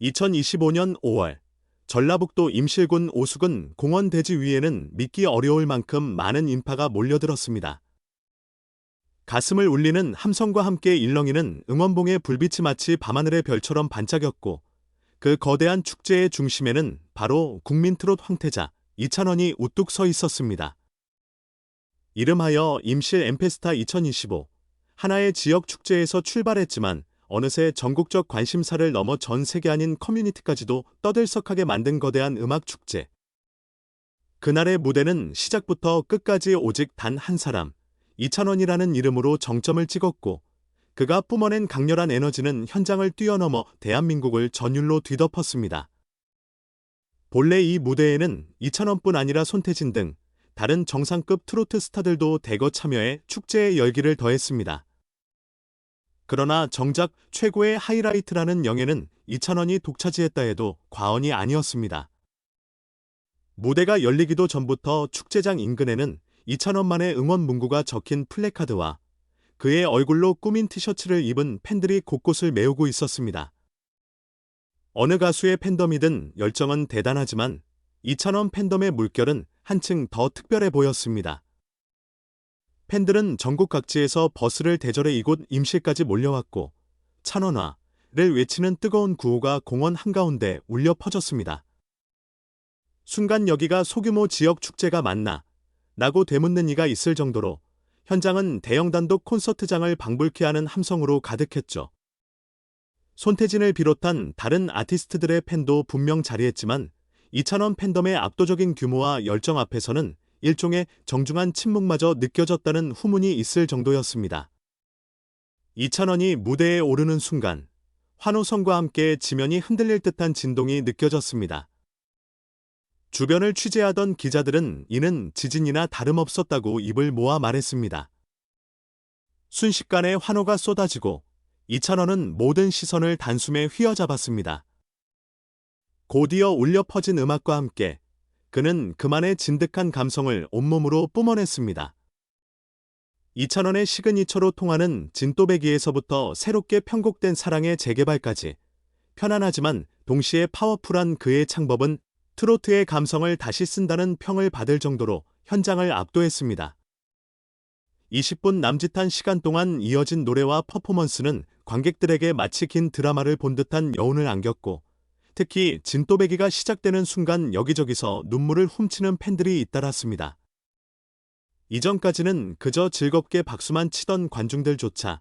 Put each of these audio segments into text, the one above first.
2025년 5월 전라북도 임실군 오수군 공원 대지 위에는 믿기 어려울 만큼 많은 인파가 몰려들었습니다. 가슴을 울리는 함성과 함께 일렁이는 응원봉의 불빛이 마치 밤하늘의 별처럼 반짝였고 그 거대한 축제의 중심에는 바로 국민 트롯 황태자 이찬원이 우뚝 서 있었습니다. 이름하여 임실 엠페스타 2025 하나의 지역 축제에서 출발했지만 어느새 전국적 관심사를 넘어 전 세계 아닌 커뮤니티까지도 떠들썩하게 만든 거대한 음악 축제. 그날의 무대는 시작부터 끝까지 오직 단 한 사람, 이찬원이라는 이름으로 정점을 찍었고, 그가 뿜어낸 강렬한 에너지는 현장을 뛰어넘어 대한민국을 전율로 뒤덮었습니다. 본래 이 무대에는 이찬원뿐 아니라 손태진 등 다른 정상급 트로트 스타들도 대거 참여해 축제의 열기를 더했습니다. 그러나 정작 최고의 하이라이트라는 영예는 이찬원이 독차지했다 해도 과언이 아니었습니다. 무대가 열리기도 전부터 축제장 인근에는 이찬원만의 응원 문구가 적힌 플래카드와 그의 얼굴로 꾸민 티셔츠를 입은 팬들이 곳곳을 메우고 있었습니다. 어느 가수의 팬덤이든 열정은 대단하지만 이찬원 팬덤의 물결은 한층 더 특별해 보였습니다. 팬들은 전국 각지에서 버스를 대절해 이곳 임실까지 몰려왔고 찬원화를 외치는 뜨거운 구호가 공원 한가운데 울려 퍼졌습니다. 순간 여기가 소규모 지역 축제가 맞나? 라고 되묻는 이가 있을 정도로 현장은 대형 단독 콘서트장을 방불케 하는 함성으로 가득했죠. 손태진을 비롯한 다른 아티스트들의 팬도 분명 자리했지만 이찬원 팬덤의 압도적인 규모와 열정 앞에서는 일종의 정중한 침묵마저 느껴졌다는 후문이 있을 정도였습니다. 이찬원이 무대에 오르는 순간 환호성과 함께 지면이 흔들릴 듯한 진동이 느껴졌습니다. 주변을 취재하던 기자들은 이는 지진이나 다름없었다고 입을 모아 말했습니다. 순식간에 환호가 쏟아지고 이찬원은 모든 시선을 단숨에 휘어잡았습니다. 곧이어 울려 퍼진 음악과 함께 그는 그만의 진득한 감성을 온몸으로 뿜어냈습니다. 이찬원의 시그니처로 통하는 진또배기에서부터 새롭게 편곡된 사랑의 재개발까지 편안하지만 동시에 파워풀한 그의 창법은 트로트의 감성을 다시 쓴다는 평을 받을 정도로 현장을 압도했습니다. 20분 남짓한 시간 동안 이어진 노래와 퍼포먼스는 관객들에게 마치 긴 드라마를 본 듯한 여운을 안겼고 특히 진또배기가 시작되는 순간 여기저기서 눈물을 훔치는 팬들이 잇따랐습니다. 이전까지는 그저 즐겁게 박수만 치던 관중들조차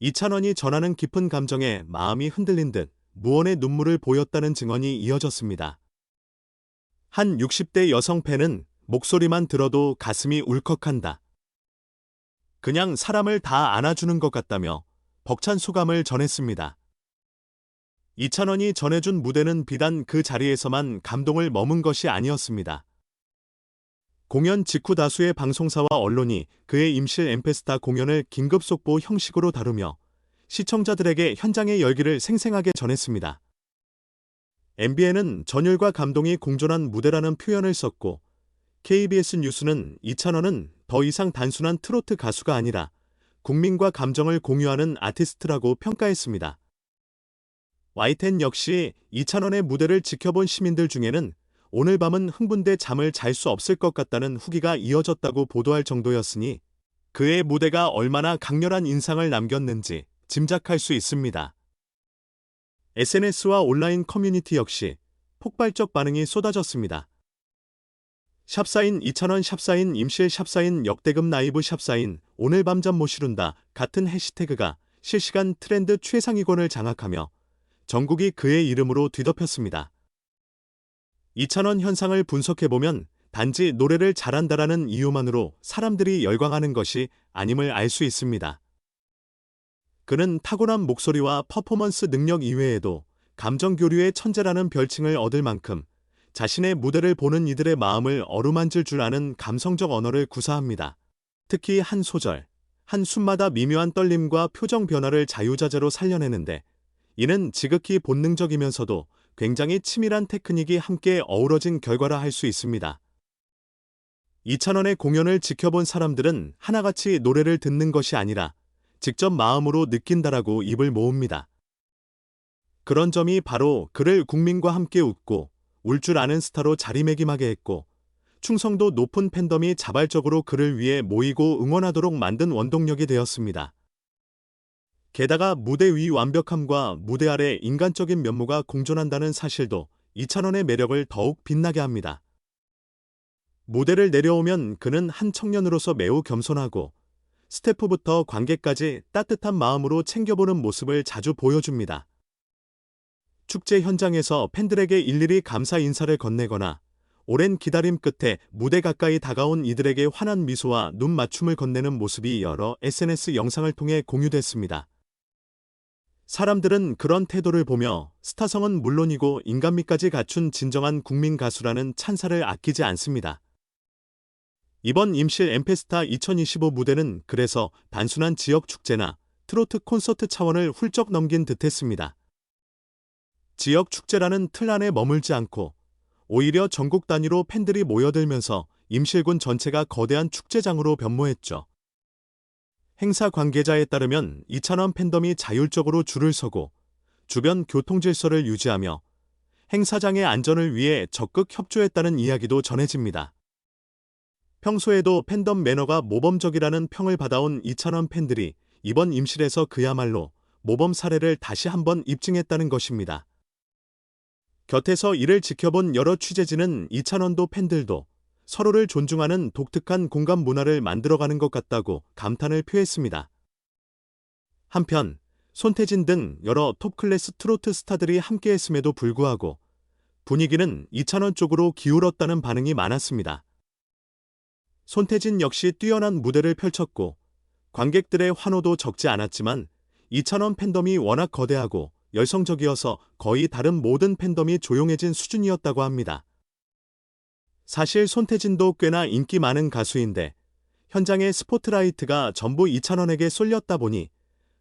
이찬원이 전하는 깊은 감정에 마음이 흔들린 듯 무언의 눈물을 보였다는 증언이 이어졌습니다. 한 60대 여성 팬은 목소리만 들어도 가슴이 울컥한다. 그냥 사람을 다 안아주는 것 같다며 벅찬 소감을 전했습니다. 이찬원이 전해준 무대는 비단 그 자리에서만 감동을 머문 것이 아니었습니다. 공연 직후 다수의 방송사와 언론이 그의 임실 엠페스타 공연을 긴급 속보 형식으로 다루며 시청자들에게 현장의 열기를 생생하게 전했습니다. MBN은 전율과 감동이 공존한 무대라는 표현을 썼고 KBS 뉴스는 이찬원은 더 이상 단순한 트로트 가수가 아니라 국민과 감정을 공유하는 아티스트라고 평가했습니다. Y10 역시 이찬원의 무대를 지켜본 시민들 중에는 오늘 밤은 흥분돼 잠을 잘 수 없을 것 같다는 후기가 이어졌다고 보도할 정도였으니 그의 무대가 얼마나 강렬한 인상을 남겼는지 짐작할 수 있습니다. SNS와 온라인 커뮤니티 역시 폭발적 반응이 쏟아졌습니다. 샵사인 이찬원 샵사인 임실 샵사인 역대급 나이브 샵사인 오늘 밤 잠 못 이룬다 같은 해시태그가 실시간 트렌드 최상위권을 장악하며 전국이 그의 이름으로 뒤덮였습니다. 이찬원 현상을 분석해보면 단지 노래를 잘한다라는 이유만으로 사람들이 열광하는 것이 아님을 알 수 있습니다. 그는 타고난 목소리와 퍼포먼스 능력 이외에도 감정 교류의 천재라는 별칭을 얻을 만큼 자신의 무대를 보는 이들의 마음을 어루만질 줄 아는 감성적 언어를 구사합니다. 특히 한 소절, 한 숨마다 미묘한 떨림과 표정 변화를 자유자재로 살려내는데 이는 지극히 본능적이면서도 굉장히 치밀한 테크닉이 함께 어우러진 결과라 할 수 있습니다. 이찬원의 공연을 지켜본 사람들은 하나같이 노래를 듣는 것이 아니라 직접 마음으로 느낀다라고 입을 모읍니다. 그런 점이 바로 그를 국민과 함께 웃고 울 줄 아는 스타로 자리매김하게 했고 충성도 높은 팬덤이 자발적으로 그를 위해 모이고 응원하도록 만든 원동력이 되었습니다. 게다가 무대 위 완벽함과 무대 아래 인간적인 면모가 공존한다는 사실도 이찬원의 매력을 더욱 빛나게 합니다. 무대를 내려오면 그는 한 청년으로서 매우 겸손하고 스태프부터 관객까지 따뜻한 마음으로 챙겨보는 모습을 자주 보여줍니다. 축제 현장에서 팬들에게 일일이 감사 인사를 건네거나 오랜 기다림 끝에 무대 가까이 다가온 이들에게 환한 미소와 눈 맞춤을 건네는 모습이 여러 SNS 영상을 통해 공유됐습니다. 사람들은 그런 태도를 보며 스타성은 물론이고 인간미까지 갖춘 진정한 국민 가수라는 찬사를 아끼지 않습니다. 이번 임실 엠페스타 2025 무대는 그래서 단순한 지역 축제나 트로트 콘서트 차원을 훌쩍 넘긴 듯했습니다. 지역 축제라는 틀 안에 머물지 않고 오히려 전국 단위로 팬들이 모여들면서 임실군 전체가 거대한 축제장으로 변모했죠. 행사 관계자에 따르면 이찬원 팬덤이 자율적으로 줄을 서고 주변 교통 질서를 유지하며 행사장의 안전을 위해 적극 협조했다는 이야기도 전해집니다. 평소에도 팬덤 매너가 모범적이라는 평을 받아온 이찬원 팬들이 이번 임실에서 그야말로 모범 사례를 다시 한번 입증했다는 것입니다. 곁에서 이를 지켜본 여러 취재진은 이찬원도 팬들도 서로를 존중하는 독특한 공간 문화를 만들어가는 것 같다고 감탄을 표했습니다. 한편 손태진 등 여러 톱클래스 트로트 스타들이 함께했음에도 불구하고 분위기는 이찬원 쪽으로 기울었다는 반응이 많았습니다. 손태진 역시 뛰어난 무대를 펼쳤고 관객들의 환호도 적지 않았지만 이찬원 팬덤이 워낙 거대하고 열성적이어서 거의 다른 모든 팬덤이 조용해진 수준이었다고 합니다. 사실 손태진도 꽤나 인기 많은 가수인데 현장의 스포트라이트가 전부 이찬원에게 쏠렸다 보니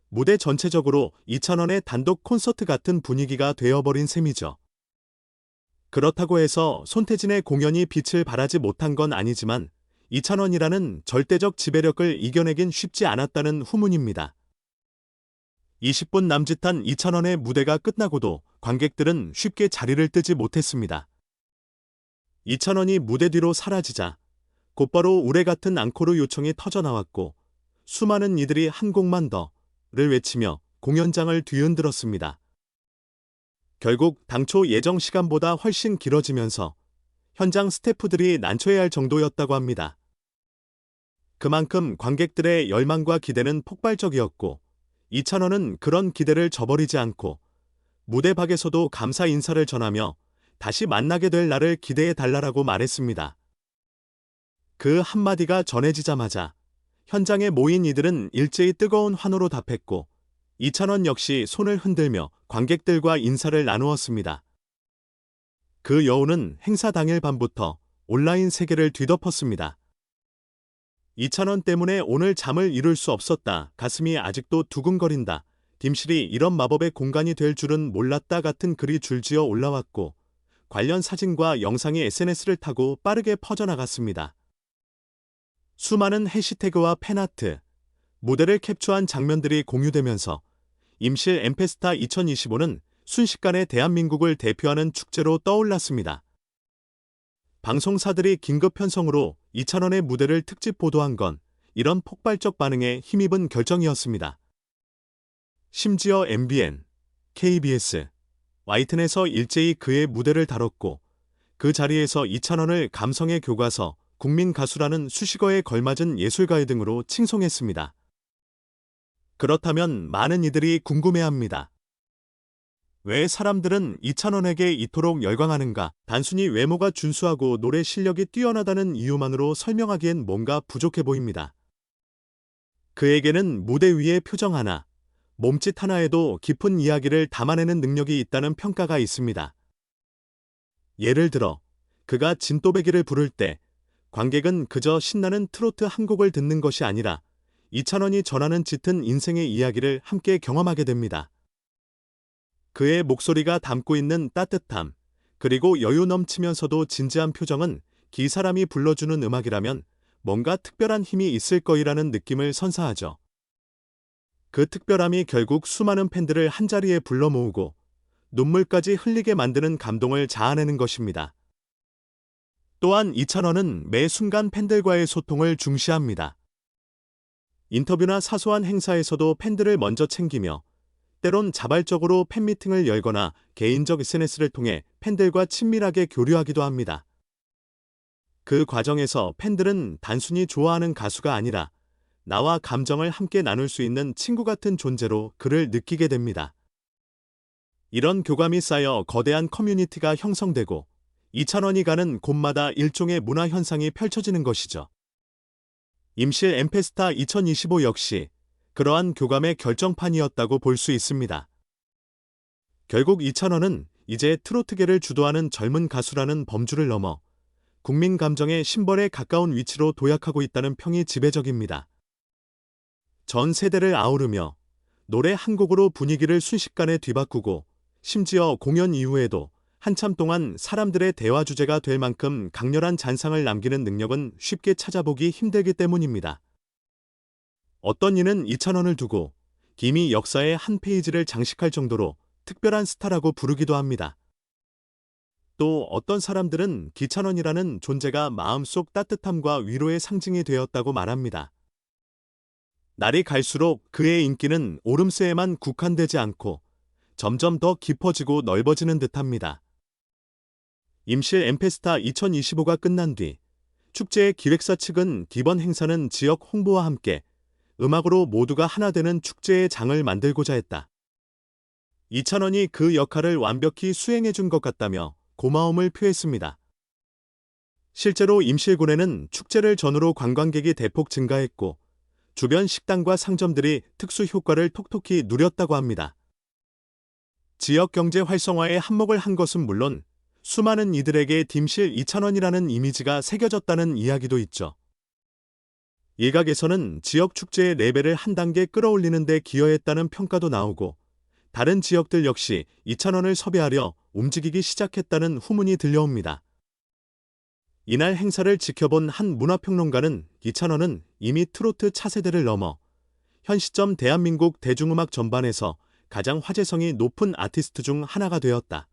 무대 전체적으로 이찬원의 단독 콘서트 같은 분위기가 되어버린 셈이죠. 그렇다고 해서 손태진의 공연이 빛을 발하지 못한 건 아니지만 이찬원이라는 절대적 지배력을 이겨내긴 쉽지 않았다는 후문입니다. 20분 남짓한 이찬원의 무대가 끝나고도 관객들은 쉽게 자리를 뜨지 못했습니다. 이찬원이 무대 뒤로 사라지자 곧바로 우레 같은 앙코르 요청이 터져 나왔고 수많은 이들이 한 곡만 더를 외치며 공연장을 뒤흔들었습니다. 결국 당초 예정 시간보다 훨씬 길어지면서 현장 스태프들이 난처해야 할 정도였다고 합니다. 그만큼 관객들의 열망과 기대는 폭발적이었고 이찬원은 그런 기대를 저버리지 않고 무대 밖에서도 감사 인사를 전하며 다시 만나게 될 날을 기대해 달라라고 말했습니다. 그 한마디가 전해지자마자 현장에 모인 이들은 일제히 뜨거운 환호로 답했고 이찬원 역시 손을 흔들며 관객들과 인사를 나누었습니다. 그 여우는 행사 당일 밤부터 온라인 세계를 뒤덮었습니다. 이찬원 때문에 오늘 잠을 이룰 수 없었다. 가슴이 아직도 두근거린다. 딤실이 이런 마법의 공간이 될 줄은 몰랐다 같은 글이 줄지어 올라왔고 관련 사진과 영상이 SNS를 타고 빠르게 퍼져나갔습니다. 수많은 해시태그와 팬아트, 무대를 캡처한 장면들이 공유되면서 임실 엠페스타 2025는 순식간에 대한민국을 대표하는 축제로 떠올랐습니다. 방송사들이 긴급 편성으로 이찬원의 무대를 특집 보도한 건 이런 폭발적 반응에 힘입은 결정이었습니다. 심지어 MBN, KBS, 와이튼에서 일제히 그의 무대를 다뤘고 그 자리에서 이찬원을 감성의 교과서, 국민 가수라는 수식어에 걸맞은 예술가의 등으로 칭송했습니다. 그렇다면 많은 이들이 궁금해합니다. 왜 사람들은 이찬원에게 이토록 열광하는가? 단순히 외모가 준수하고 노래 실력이 뛰어나다는 이유만으로 설명하기엔 뭔가 부족해 보입니다. 그에게는 무대 위의 표정 하나, 몸짓 하나에도 깊은 이야기를 담아내는 능력이 있다는 평가가 있습니다. 예를 들어, 그가 진또배기를 부를 때 관객은 그저 신나는 트로트 한 곡을 듣는 것이 아니라 이찬원이 전하는 짙은 인생의 이야기를 함께 경험하게 됩니다. 그의 목소리가 담고 있는 따뜻함, 그리고 여유 넘치면서도 진지한 표정은 기 사람이 불러주는 음악이라면 뭔가 특별한 힘이 있을 거이라는 느낌을 선사하죠. 그 특별함이 결국 수많은 팬들을 한자리에 불러 모으고 눈물까지 흘리게 만드는 감동을 자아내는 것입니다. 또한 이찬원은 매 순간 팬들과의 소통을 중시합니다. 인터뷰나 사소한 행사에서도 팬들을 먼저 챙기며 때론 자발적으로 팬미팅을 열거나 개인적 SNS를 통해 팬들과 친밀하게 교류하기도 합니다. 그 과정에서 팬들은 단순히 좋아하는 가수가 아니라 나와 감정을 함께 나눌 수 있는 친구 같은 존재로 그를 느끼게 됩니다. 이런 교감이 쌓여 거대한 커뮤니티가 형성되고 2천원이 가는 곳마다 일종의 문화 현상이 펼쳐지는 것이죠. 임실 엠페스타 2025 역시 그러한 교감의 결정판이었다고 볼 수 있습니다. 결국 2천원은 이제 트로트계를 주도하는 젊은 가수라는 범주를 넘어 국민 감정의 심벌에 가까운 위치로 도약하고 있다는 평이 지배적입니다. 전 세대를 아우르며 노래 한 곡으로 분위기를 순식간에 뒤바꾸고 심지어 공연 이후에도 한참 동안 사람들의 대화 주제가 될 만큼 강렬한 잔상을 남기는 능력은 쉽게 찾아보기 힘들기 때문입니다. 어떤 이는 2천원을 두고 김이 역사의 한 페이지를 장식할 정도로 특별한 스타라고 부르기도 합니다. 또 어떤 사람들은 기찬원이라는 존재가 마음속 따뜻함과 위로의 상징이 되었다고 말합니다. 날이 갈수록 그의 인기는 오름세에만 국한되지 않고 점점 더 깊어지고 넓어지는 듯합니다. 임실 엠페스타 2025가 끝난 뒤 축제의 기획사 측은 기본 행사는 지역 홍보와 함께 음악으로 모두가 하나 되는 축제의 장을 만들고자 했다. 이찬원이 그 역할을 완벽히 수행해 준 것 같다며 고마움을 표했습니다. 실제로 임실군에는 축제를 전후로 관광객이 대폭 증가했고 주변 식당과 상점들이 특수 효과를 톡톡히 누렸다고 합니다. 지역 경제 활성화에 한몫을 한 것은 물론 수많은 이들에게 딤실 2,000원이라는 이미지가 새겨졌다는 이야기도 있죠. 일각에서는 지역 축제의 레벨을 한 단계 끌어올리는 데 기여했다는 평가도 나오고 다른 지역들 역시 2,000원을 섭외하려 움직이기 시작했다는 후문이 들려옵니다. 이날 행사를 지켜본 한 문화평론가는 2,000원은 이미 트로트 차세대를 넘어 현 시점 대한민국 대중음악 전반에서 가장 화제성이 높은 아티스트 중 하나가 되었다.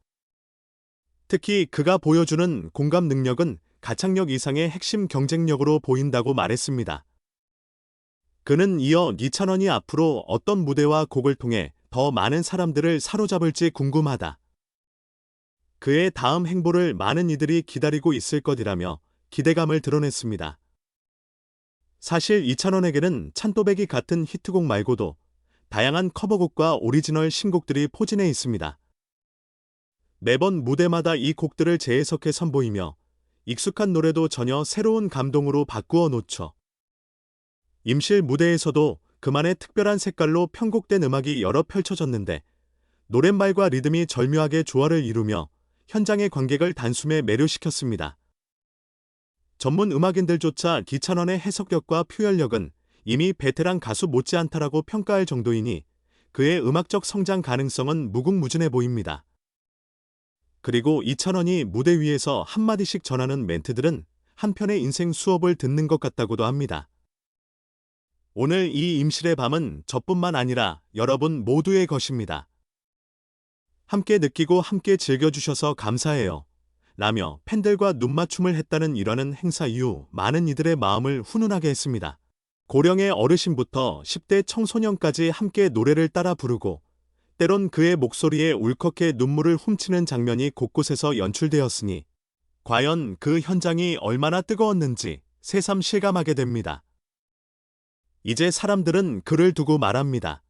특히 그가 보여주는 공감 능력은 가창력 이상의 핵심 경쟁력으로 보인다고 말했습니다. 그는 이어 이찬원이 앞으로 어떤 무대와 곡을 통해 더 많은 사람들을 사로잡을지 궁금하다. 그의 다음 행보를 많은 이들이 기다리고 있을 것이라며 기대감을 드러냈습니다. 사실 이찬원에게는 찬또배기 같은 히트곡 말고도 다양한 커버곡과 오리지널 신곡들이 포진해 있습니다. 매번 무대마다 이 곡들을 재해석해 선보이며 익숙한 노래도 전혀 새로운 감동으로 바꾸어 놓죠. 임실 무대에서도 그만의 특별한 색깔로 편곡된 음악이 여러 펼쳐졌는데 노랫말과 리듬이 절묘하게 조화를 이루며 현장의 관객을 단숨에 매료시켰습니다. 전문 음악인들조차 기찬원의 해석력과 표현력은 이미 베테랑 가수 못지않다라고 평가할 정도이니 그의 음악적 성장 가능성은 무궁무진해 보입니다. 그리고 이찬원이 무대 위에서 한마디씩 전하는 멘트들은 한편의 인생 수업을 듣는 것 같다고도 합니다. 오늘 이 임실의 밤은 저뿐만 아니라 여러분 모두의 것입니다. 함께 느끼고 함께 즐겨주셔서 감사해요. 라며 팬들과 눈맞춤을 했다는 일화는 행사 이후 많은 이들의 마음을 훈훈하게 했습니다. 고령의 어르신부터 10대 청소년까지 함께 노래를 따라 부르고 때론 그의 목소리에 울컥해 눈물을 훔치는 장면이 곳곳에서 연출되었으니 과연 그 현장이 얼마나 뜨거웠는지 새삼 실감하게 됩니다. 이제 사람들은 그를 두고 말합니다.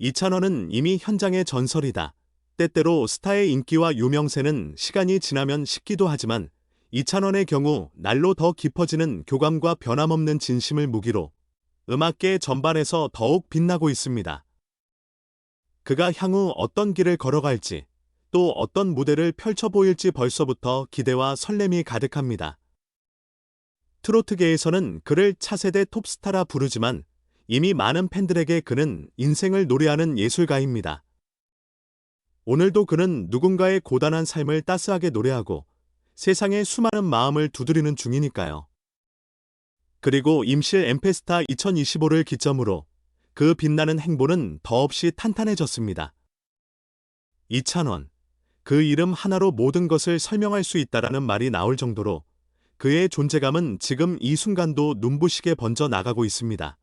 이찬원은 이미 현장의 전설이다. 때때로 스타의 인기와 유명세는 시간이 지나면 식기도 하지만 이찬원의 경우 날로 더 깊어지는 교감과 변함없는 진심을 무기로 음악계 전반에서 더욱 빛나고 있습니다. 그가 향후 어떤 길을 걸어갈지 또 어떤 무대를 펼쳐 보일지 벌써부터 기대와 설렘이 가득합니다. 트로트계에서는 그를 차세대 톱스타라 부르지만 이미 많은 팬들에게 그는 인생을 노래하는 예술가입니다. 오늘도 그는 누군가의 고단한 삶을 따스하게 노래하고 세상의 수많은 마음을 두드리는 중이니까요. 그리고 임실 엠페스타 2025를 기점으로 그 빛나는 행보는 더없이 탄탄해졌습니다. 이찬원. 그 이름 하나로 모든 것을 설명할 수 있다라는 말이 나올 정도로 그의 존재감은 지금 이 순간도 눈부시게 번져 나가고 있습니다.